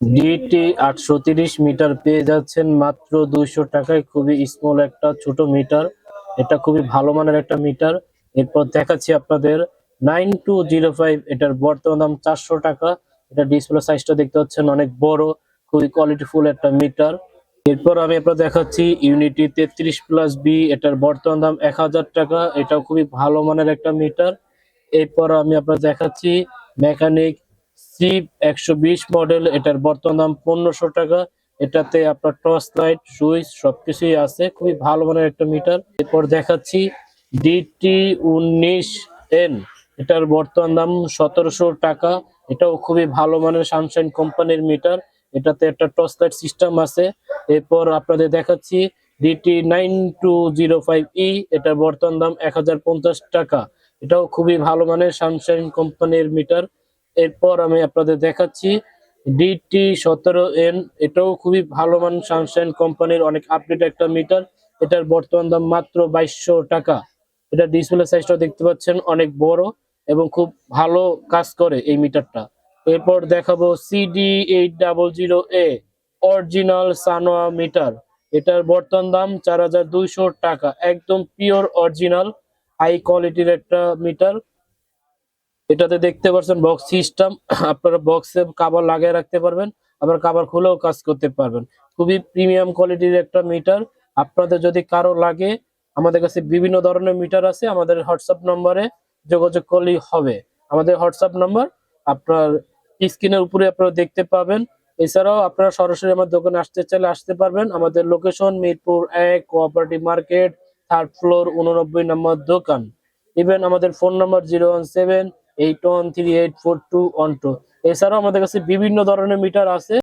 DT আটশো তিরিশ metre পেয়ে যাচ্ছেন মাত্র দুইশো টাকায়। খুবই স্মল একটা, ছোট মিটার। এটা খুবই ভালো মানের একটা মিটার। এরপর দেখাচ্ছি আপনাদের নাইন টু জিরো ফাইভ, এটার বর্তমান দাম চারশো টাকা। এটা ডিসপ্লে সাইজটা দেখতে পাচ্ছেন অনেক বড়, খুবই কোয়ালিটিফুল একটা মিটার। এরপর আমি আপনার দেখাচ্ছি ইউনিটি তেত্রিশ প্লাস বি এটার বর্তমান দাম এক হাজার টাকা। এটাও খুবই ভালো মানের একটা মিটার। এরপর আমি আপনার দেখাচ্ছি মেকানিক সিপ একশো বিশ মডেল এটার বর্তমান দাম পনেরোশো টাকা। এটাতে আপনার টর্চ লাইট সুইচ সবকিছুই আছে। খুবই ভালো মানের একটা মিটার এরপর দেখাচ্ছি ডিটি উনিশ এন এটার বর্তমান দাম সতেরোশো টাকা। এটাও খুবই ভালো মানের সানশাইন কোম্পানির মিটার এটাতে একটা টর্চ লাইট সিস্টেম আছে। এরপর আপনাদের দেখাচ্ছি DT nine two zero five E এটার বর্তমান দাম এক হাজার পঞ্চাশ টাকা। এটাও খুবই ভালো মানের সানশাইন কোম্পানির মিটার এরপর আমি আপনাদের দেখাচ্ছি ডিটি সতেরো এন এটাও খুবই ভালো মান সানশাইন কোম্পানির অনেক আপডেট একটা মিটার এটার বর্তমান দাম মাত্র বাইশশো টাকা। এটা ডিসপ্লে সাইজটা দেখতে পাচ্ছেন, অনেক বড় এবং খুব ভালো কাজ করে এই মিটারটা এরপর দেখাবো CD eight double zero A original Sanwa meter এটার বর্তমান দাম চার হাজার দুইশো টাকা, একদম পিওর অরিজিনাল হাই কোয়ালিটির একটা মিটার এটাতে দেখতে পাচ্ছেন বক্স সিস্টেম আপনারা বক্সে কাবার লাগিয়ে রাখতে পারবেন, আবার কাবার খুলেও কাজ করতে পারবেন। খুবই প্রিমিয়াম কোয়ালিটির একটা মিটার আপনাদের যদি কারও লাগে, আমাদের কাছে বিভিন্ন ধরনের মিটার আছে, আমাদের হোয়াটসঅ্যাপ নম্বরে যোগাযোগ করলেই হবে। আমাদের হোয়াটসঅ্যাপ নম্বর আপনার স্ক্রিনের উপরে আপনারা দেখতে পাবেন। এছাড়াও আপনারা সরাসরি আমার দোকানে আসতে চাইলে আসতে পারবেন। আমাদের লোকেশন মিরপুর এক কোঅপারেটিভ মার্কেট থার্ড ফ্লোর উননব্বই নম্বর দোকান। ইভেন আমাদের phone number zero one seven eight one three eight four two one two এছাড়াও আমাদের কাছে বিভিন্ন ধরনের মিটার আছে।